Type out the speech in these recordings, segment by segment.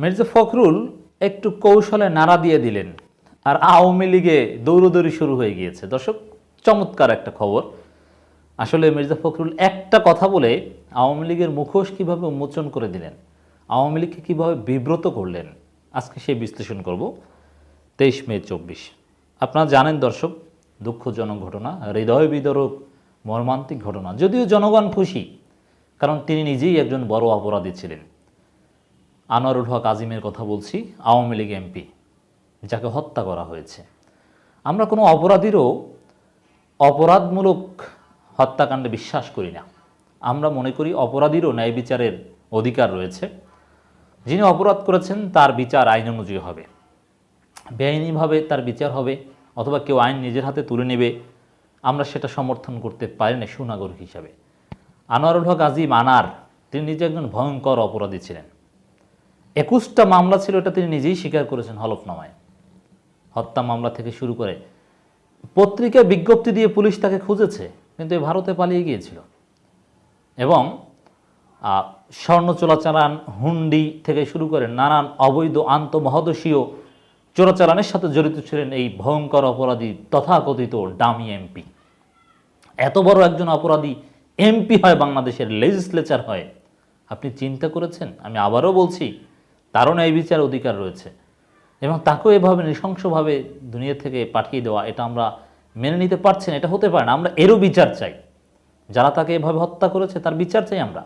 মির্জা ফখরুল একটু কৌশলে নাড়া দিয়ে দিলেন আর আওয়ামী লীগে দৌড়দৌড়ি শুরু হয়ে গিয়েছে। দর্শক, চমৎকার একটা খবর। আসলে মির্জা ফখরুল একটা কথা বলে আওয়ামী লীগের মুখোশ কীভাবে উন্মোচন করে দিলেন, আওয়ামী লীগকে কীভাবে বিব্রত করলেন, আজকে সেই বিশ্লেষণ করব তেইশ মে চব্বিশ। আপনারা জানেন দর্শক, দুঃখজনক ঘটনা, হৃদয় বিদরক, মর্মান্তিক ঘটনা, যদিও জনগণ খুশি, কারণ তিনি নিজেই একজন বড় অপরাধী ছিলেন। আনোয়ারুল হক আজিমের কথা বলছি, আওয়ামী লীগ এমপি, যাকে হত্যা করা হয়েছে। আমরা কোনো অপরাধীরও অপরাধমূলক হত্যাকাণ্ডে বিশ্বাস করি না। আমরা মনে করি অপরাধীরও ন্যায় বিচারের অধিকার রয়েছে। যিনি অপরাধ করেছেন, তার বিচার আইন অনুযায়ী হবে। বেআইনিভাবে তার বিচার হবে, অথবা কেউ আইন নিজের হাতে তুলে নেবে, আমরা সেটা সমর্থন করতে পারি না সুনাগরিক হিসাবে। আনোয়ারুল হক আজিম আনার, তিনি নিজে একজন ভয়ঙ্কর অপরাধী ছিলেন। একুশটা মামলা ছিল, এটা তিনি নিজেই স্বীকার করেছেন হলফনামায়। হত্যা মামলা থেকে শুরু করে পত্রিকায় বিজ্ঞপ্তি দিয়ে পুলিশ তাকে খুঁজেছে, কিন্তু এ ভারতে পালিয়ে গিয়েছিল। এবং স্বর্ণ চোরাচালান হুন্ডি থেকে শুরু করে নানান অবৈধ আন্তঃমহাদেশীয় চোরাচালানের সাথে জড়িত ছিলেন এই ভয়ঙ্কর অপরাধী তথাকথিত ডামি এমপি। এত বড় একজন অপরাধী এমপি হয় বাংলাদেশের লেজিসলেচার হয়। আপনি চিন্তা করেছেন? আমি আবারও বলছি তারও ন্যায় বিচার অধিকার রয়েছে। এবং তাকেও এভাবে নৃশংসভাবে দুনিয়া থেকে পাঠিয়ে দেওয়া, এটা আমরা মেনে নিতে পারছি না, এটা হতে পারে না। আমরা এরও বিচার চাই। যারা তাকে এভাবে হত্যা করেছে, তার বিচার চাই আমরা।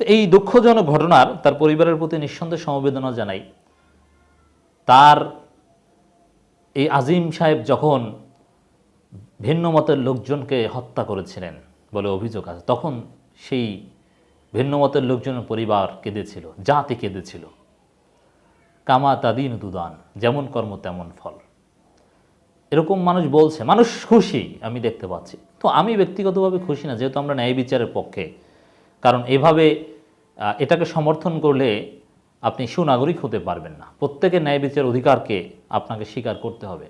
তো এই দুঃখজনক ঘটনার তার পরিবারের প্রতি নিঃসন্দেহে সমবেদনা জানাই। তার এই আজিম সাহেব যখন ভিন্ন মতের লোকজনকে হত্যা করেছিলেন বলে অভিযোগ আছে, তখন সেই ভিন্ন মতের লোকজনের পরিবার কেঁদেছিল, জাতি কেঁদেছিল। কামা তাদিন দুদান, যেমন কর্ম তেমন ফল। এরকম মানুষ বলছে, মানুষ খুশি আমি দেখতে পাচ্ছি। তো আমি ব্যক্তিগতভাবে খুশি না, যেহেতু আমরা ন্যায় বিচারের পক্ষে। কারণ এভাবে এটাকে সমর্থন করলে আপনি সুনাগরিক হতে পারবেন না। প্রত্যেকের ন্যায় বিচার অধিকারকে আপনাকে স্বীকার করতে হবে।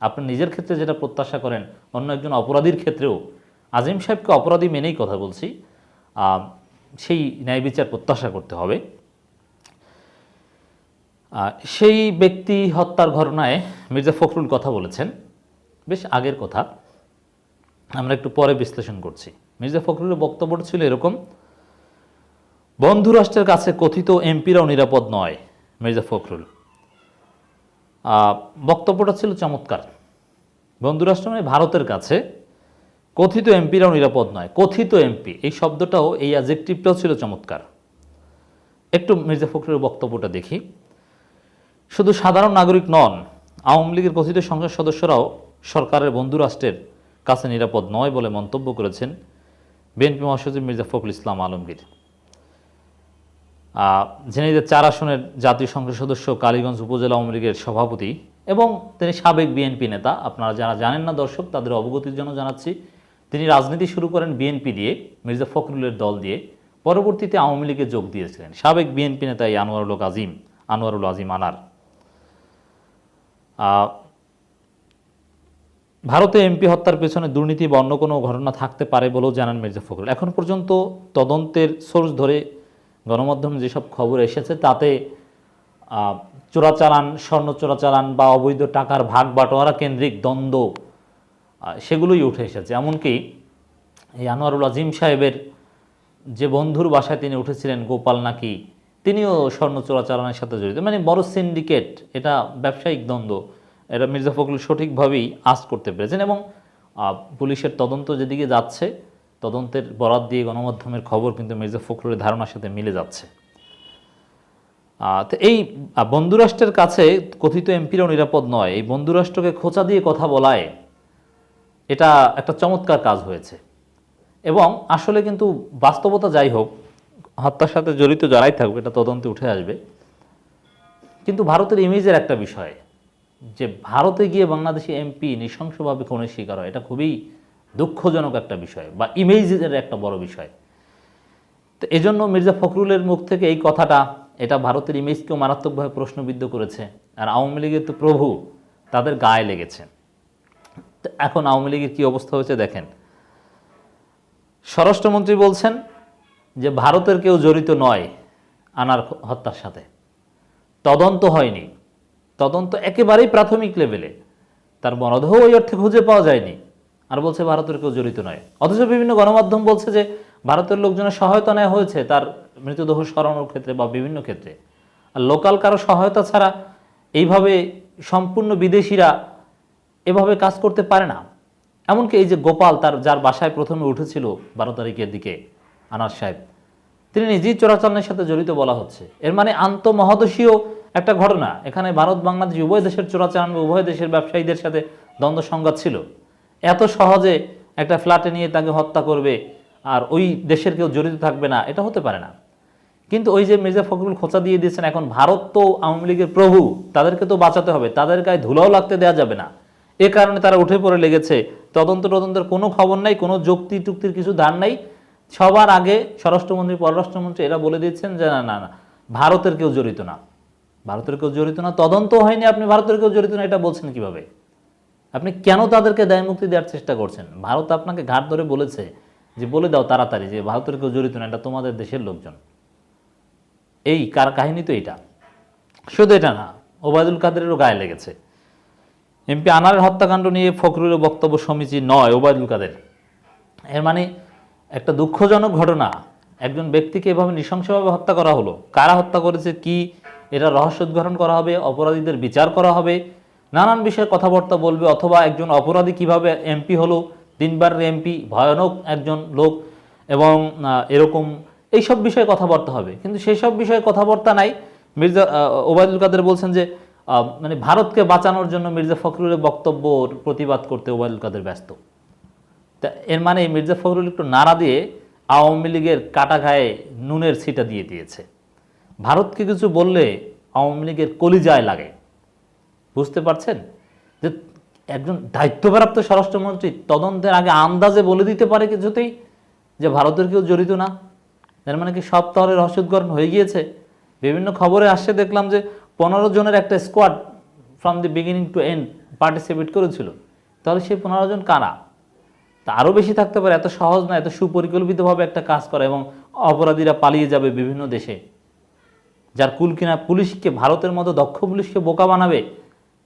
আপনি নিজের ক্ষেত্রে যেটা প্রত্যাশা করেন, অন্য একজন অপরাধীর ক্ষেত্রেও। আজিম সাহেবকে অপরাধী মেনেই কথা বলছি। সেই ন্যায় বিচার প্রত্যাশা করতে হবে। সেই ব্যক্তি হত্যার ঘটনায় মির্জা ফখরুল কথা বলেছেন। বেশ আগের কথা। আমরা একটু পরে বিশ্লেষণ করছি। মির্জা ফখরুলের বক্তব্যটা ছিল এরকম, বন্ধুরাষ্ট্রের কাছে কথিত এমপিরাও নিরাপদ নয় মির্জা ফখরুল। বক্তব্যটা ছিল চমৎকার। বন্ধুরাষ্ট্র মানে ভারতের কাছে কথিত এমপিরাও নিরাপদ নয়। কথিত এমপি এই শব্দটাও এই অ্যাজেক্টিভটাও ছিল চমৎকার। একটু মির্জা ফখরুলের বক্তব্যটা দেখি। শুধু সাধারণ নাগরিক নন, আওয়ামী লীগের কথিত সংসদ সদস্যরাও সরকারের বন্ধু রাষ্ট্রের কাছে নিরাপদ নয় বলে মন্তব্য করেছেন বিএনপি মহাসচিব মির্জা ফখরুল ইসলাম আলমগীর। ঝিনাইদের চার আসনের জাতীয় সংসদ সদস্য কালীগঞ্জ উপজেলা আওয়ামী লীগের সভাপতি এবং তিনি সাবেক বিএনপি নেতা, আপনারা যারা জানেন না দর্শক, তাদের অবগতির জন্য জানাচ্ছি তিনি রাজনীতি শুরু করেন বিএনপি দিয়ে, মির্জা ফখরুলের দল দিয়ে। পরবর্তীতে আওয়ামী লীগে যোগ দিয়েছিলেন। সাবেক বিএনপি নেতা আনোয়ারুল আজিম আনোয়ারুল আজিম আনার। ভারতে এমপি হত্যার পেছনে দুর্নীতি বা অন্য কোনো ঘটনা থাকতে পারে বলেও জানান মির্জা ফখরুল। এখন পর্যন্ত তদন্তের সোর্স ধরে গণমাধ্যমে যেসব খবর এসেছে, তাতে চোরাচালান, স্বর্ণ চোরাচালান বা অবৈধ টাকার ভাগ বাটোয়ারা কেন্দ্রিক দ্বন্দ্ব সেগুলোই উঠে এসেছে। এমনকি এই আনোয়ারুল আজিম সাহেবের যে বন্ধুর বাসায় তিনি উঠেছিলেন, গোপাল নাকি, তিনিও স্বর্ণ চোরাচালানের সাথে জড়িত। মানে বড় সিন্ডিকেট এটা ব্যবসায়িক দ্বন্দ্ব। এটা মির্জা ফখরুল সঠিকভাবেই আজ করতে পেরেছেন এবং পুলিশের তদন্ত যেদিকে যাচ্ছে, তদন্তের বরাত দিয়ে গণমাধ্যমের খবর কিন্তু মির্জা ফখরুলের ধারণার সাথে মিলে যাচ্ছে। তো এই বন্ধুরাষ্ট্রের কাছে কথিত এমপিরাও নিরাপদ নয়। এই বন্ধুরাষ্ট্রকে খোঁচা দিয়ে কথা বলায় এটা একটা চমৎকার কাজ হয়েছে। এবং আসলে কিন্তু বাস্তবতা যাই হোক, হত্যার সাথে জড়িত যারাই থাকবে এটা তদন্তে উঠে আসবে। কিন্তু ভারতের ইমেজের একটা বিষয়, যে ভারতে গিয়ে বাংলাদেশি এমপি নৃশংসভাবে খুনের শিকার হয়, এটা খুবই দুঃখজনক একটা বিষয় বা ইমেজের একটা বড় বিষয়। তো এজন্য মির্জা ফখরুলের মুখ থেকে এই কথাটা, এটা ভারতের ইমেজকেও মারাত্মকভাবে প্রশ্নবিদ্ধ করেছে। আর আওয়ামী লীগের তো প্রভু, তাদের গায়ে লেগেছে। এখন আওয়ামী লীগের কী অবস্থা হয়েছে দেখেন। স্বরাষ্ট্রমন্ত্রী বলছেন যে ভারতের কেউ জড়িত নয় আনার হত্যার সাথে। তদন্ত হয়নি। তদন্ত একেবারেই প্রাথমিক লেভেলে। তার মরদেহ ওই অর্থে খুঁজে পাওয়া যায়নি। আর বলছে ভারতের কেউ জড়িত নয়। অথচ বিভিন্ন গণমাধ্যম বলছে যে ভারতের লোকজনের সহায়তা নেওয়া হয়েছে তার মৃতদেহ সরানোর ক্ষেত্রে বা বিভিন্ন ক্ষেত্রে। আর লোকাল কারও সহায়তা ছাড়া এইভাবে সম্পূর্ণ বিদেশিরা এভাবে কাজ করতে পারে না। এমনকি এই যে গোপাল তার, যার বাসায় প্রথমে উঠেছিল বারো তারিখের দিকে, আনার সাহেব, তিনি নিজেই চোরাচালানের সাথে জড়িত বলা হচ্ছে। এর মানে আন্তঃমহাদেশীয় একটা ঘটনা। এখানে ভারত, বাংলাদেশ, উভয় দেশের চোরাচালান উভয় দেশের ব্যবসায়ীদের সাথে দ্বন্দ্ব সংঘাত ছিল। এত সহজে একটা ফ্ল্যাটে নিয়ে তাকে হত্যা করবে আর ওই দেশের কেউ জড়িত থাকবে না, এটা হতে পারে না। কিন্তু ওই যে মির্জা ফখরুল খোঁচা দিয়ে দিয়েছেন, এখন ভারত তো আওয়ামী লীগের প্রভু, তাদেরকে তো বাঁচাতে হবে, তাদের গায়ে ধুলাও লাগতে দেওয়া যাবে না। এ কারণে তারা উঠে পড়ে লেগেছে। তদন্ত তদন্তের কোনো খবর নাই, কোনো যুক্তি টুক্তির কিছু ধার নাই। সবার আগে স্বরাষ্ট্রমন্ত্রী, পররাষ্ট্রমন্ত্রী এরা বলে দিচ্ছেন যে, না না না, ভারতের কেউ জড়িত না। ভারতের কেউ জড়িত না তদন্ত হয়নি, আপনি ভারতের কেউ জড়িত না, এটা বলছেন কীভাবে? আপনি কেন তাদেরকে দায় মুক্তি দেওয়ার চেষ্টা করছেন? ভারত আপনাকে ঘাট ধরে বলেছে যে, বলে দাও তাড়াতাড়ি যে, ভারতের কেউ জড়িত না, এটা তোমাদের দেশের লোকজন। এই কার কাহিনী তো এটা? শুধু এটা না, ওবায়দুল কাদেরেরও গায়ে লেগেছে। এমপি আনারের হত্যাকাণ্ড নিয়ে ফখরুলের বক্তব্য সমীচীন নয়, ওবায়দুল কাদের। এর মানে একটা দুঃখজনক ঘটনা। একজন ব্যক্তিকে এভাবে নৃশংসভাবে হত্যা করা হলো। কারা হত্যা করেছে, কি এটা রহস্য উদ্ঘাটন করা হবে, অপরাধীদের বিচার করা হবে, নানান বিষয়ে কথাবার্তা বলবে, অথবা একজন অপরাধী কীভাবে এমপি হলো তিনবার এমপি, ভয়ানক একজন লোক, এবং এরকম এইসব বিষয়ে কথাবার্তা হবে। কিন্তু সেই সব বিষয়ে কথাবার্তা নাই। মির্জা ওবায়দুল কাদের বলছেন যে মানে ভারতকে বাঁচানোর জন্য মির্জা ফখরুলের বক্তব্যর প্রতিবাদ করতে ওবায়দুল কাদের ব্যস্ত। তা এর মানে মির্জা ফখরুল একটু নাড়া দিয়ে আওয়ামী লীগের কাটা গায়ে নুনের ছিটা দিয়ে দিয়েছে। ভারতকে কিছু বললে আওয়ামী লীগের কলিজায় লাগে। বুঝতে পারছেন? যে একজন দায়িত্বপ্রাপ্ত স্বরাষ্ট্রমন্ত্রী তদন্তের আগে আন্দাজে বলে দিতে পারে কিছুতেই যে ভারতের কেউ জড়িত না। এর মানে কি সব তহরে রহস্যোদ্ঘাটন হয়ে গিয়েছে? বিভিন্ন খবরে আসছে দেখলাম যে পনেরো জনের একটা squad from the beginning to end participate করেছিল। তাহলে সেই পনেরো জন কারা? তা আরও বেশি থাকতে পারে, এত সহজ না, এত সুপরিকল্পিতভাবে একটা কাজ করা এবং অপরাধীরা পালিয়ে যাবে বিভিন্ন দেশে। যার কুল কিনা পুলিশকে, ভারতের মতো দক্ষ পুলিশকে বোকা বানাবে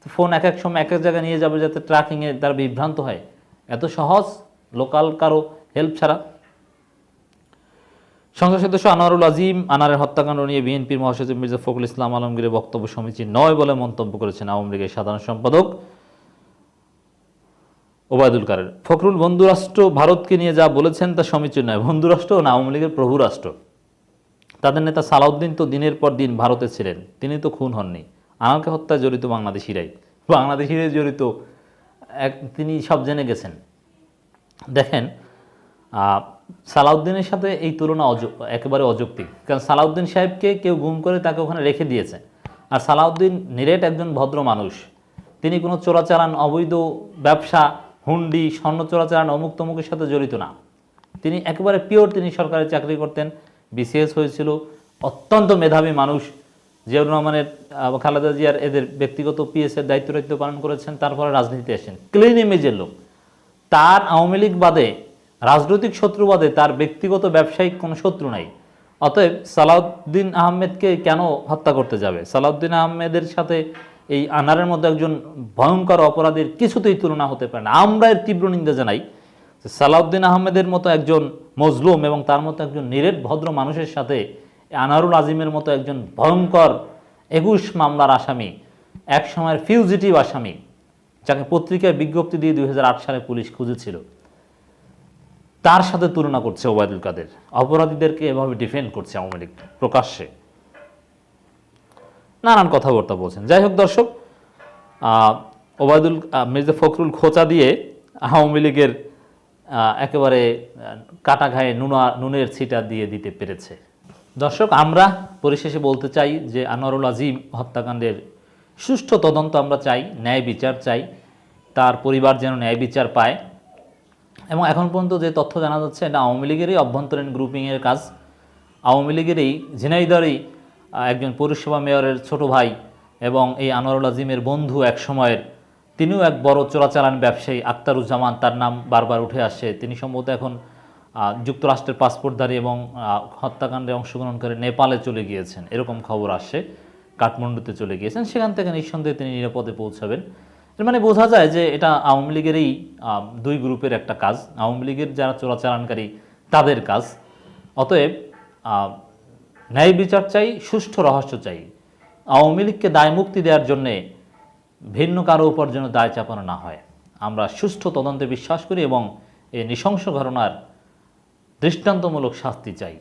ফোন এক এক সময় এক এক জায়গায় নিয়ে যাবে যাতে ট্র্যাকিংয়ে তারা বিভ্রান্ত হয়। এত সহজ লোকাল কারও হেল্প ছাড়া। সংসদ সদস্য আনোয়ারুল আজিম আনারের হত্যাকাণ্ড নিয়ে বিএনপির মহাসচিব মির্জা ফখরুল ইসলাম আলমগীরের বক্তব্য সমীচীন নয় বলে মন্তব্য করেছেন আওয়ামী লীগের সাধারণ সম্পাদক ওবায়দুল কারের ফখরুল বন্ধুরাষ্ট্র ভারতকে নিয়ে যা বলেছেন তা সমীচীন নয়। বন্ধুরাষ্ট্র না, আওয়ামী লীগের প্রভু রাষ্ট্র। তাদের নেতা সালাউদ্দিন তো দিনের পর দিন ভারতে ছিলেন। তিনি তো খুন হননি। আনারকে হত্যায় জড়িত বাংলাদেশিরাই। বাংলাদেশিরাই জড়িত এক তিনি সব জেনে গেছেন। দেখেন সালাউদ্দিনের সাথে এই তুলনা একেবারে অযৌক্তিক। কারণ সালাউদ্দিন সাহেবকে কেউ গুম করে তাকে ওখানে রেখে দিয়েছে। আর সালাউদ্দিন নিরেট একজন ভদ্র মানুষ। তিনি কোনো চোরাচালান, অবৈধ ব্যবসা, হুন্ডি, স্বর্ণ চোরাচালান, অমুক তমুকের সাথে জড়িত না। তিনি একেবারে পিওর তিনি সরকারি চাকরি করতেন। বিসিএস হয়েছিল অত্যন্ত মেধাবী মানুষ। জিয়াউর রহমানের খালেদা জিয়ার এদের ব্যক্তিগত পিএসের দায়িত্ব দায়িত্ব পালন করেছেন। তারপরে রাজনীতিতে আসেন। ক্লিন ইমেজের লোক। তার আওয়ামী লীগ বাদে রাজনৈতিক শত্রু বাদে তার ব্যক্তিগত ব্যবসায়িক কোনো শত্রু নাই। অতএব সালাউদ্দিন আহমেদকে কেন হত্যা করতে যাবে? সালাউদ্দিন আহমেদের সাথে এই আনারের মধ্যে একজন ভয়ঙ্কর অপরাধীর কিছুতেই তুলনা হতে পারে না। আমরা এর তীব্র নিন্দা জানাই সালাউদ্দিন আহমেদের মতো একজন মজলুম এবং তার মতো একজন নিরেট ভদ্র মানুষের সাথে আনারুল আজিমের মতো একজন ভয়ঙ্কর একুশ মামলার আসামি, এক সময়ের ফিউজিটিভ আসামি, যাকে পত্রিকায় বিজ্ঞপ্তি দিয়ে দুই হাজার আট সালে পুলিশ খুঁজেছিল। তার সাথে তুলনা করছে ওবায়দুল কাদের। অপরাধীদেরকে এভাবে ডিফেন্ড করছে আওয়ামী লীগ প্রকাশ্যে। নানান কথাবার্তা বলছেন। যাই হোক দর্শক ওবায়দুল মির্জা ফখরুল খোঁচা দিয়ে আওয়ামী লীগের একেবারে কাটা ঘায়ে নুনা, নুনের ছিটা দিয়ে দিতে পেরেছে। দর্শক, আমরা পরিশেষে বলতে চাই যে আনোয়ারুল আজিম হত্যাকাণ্ডের সুষ্ঠু তদন্ত আমরা চাই, ন্যায় বিচার চাই। তার পরিবার যেন ন্যায় বিচার পায়। এবং এখন পর্যন্ত যে তথ্য জানা যাচ্ছে, এটা আওয়ামী লীগেরই অভ্যন্তরীণ গ্রুপিংয়ের কাজ। আওয়ামী লীগেরই ঝিনাইদারই একজন পৌরসভা মেয়রের ছোট ভাই এবং এই আনোয়ারুল আজিমের বন্ধু এক সময়ের তিনিও এক বড় চোরাচালান ব্যবসায়ী, আক্তারুজ্জামান, তার নাম বারবার উঠে আসছে তিনি সম্ভবত এখন যুক্তরাষ্ট্রের পাসপোর্টধারী এবং হত্যাকাণ্ডে অংশগ্রহণ করে নেপালে চলে গিয়েছেন। এরকম খবর আসছে কাঠমান্ডুতে চলে গিয়েছেন। সেখান থেকে নিঃসন্দেহে তিনি নিরাপদে পৌঁছাবেন। মানে বোঝা যায় যে এটা আওয়ামী লীগেরই আহ, দুই গ্রুপের একটা কাজ। আওয়ামী লীগের যারা চোরাচালানকারী তাদের কাজ। অতএব ন্যায় বিচার চাই সুষ্ঠু রহস্য চাই। আওয়ামী লীগকে দায় মুক্তি দেওয়ার জন্যে ভিন্ন কারও উপর যেন দায় চাপানো না হয়। আমরা সুষ্ঠু তদন্তে বিশ্বাস করি এবং এই নৃশংস ঘটনার দৃষ্টান্তমূলক শাস্তি চাই।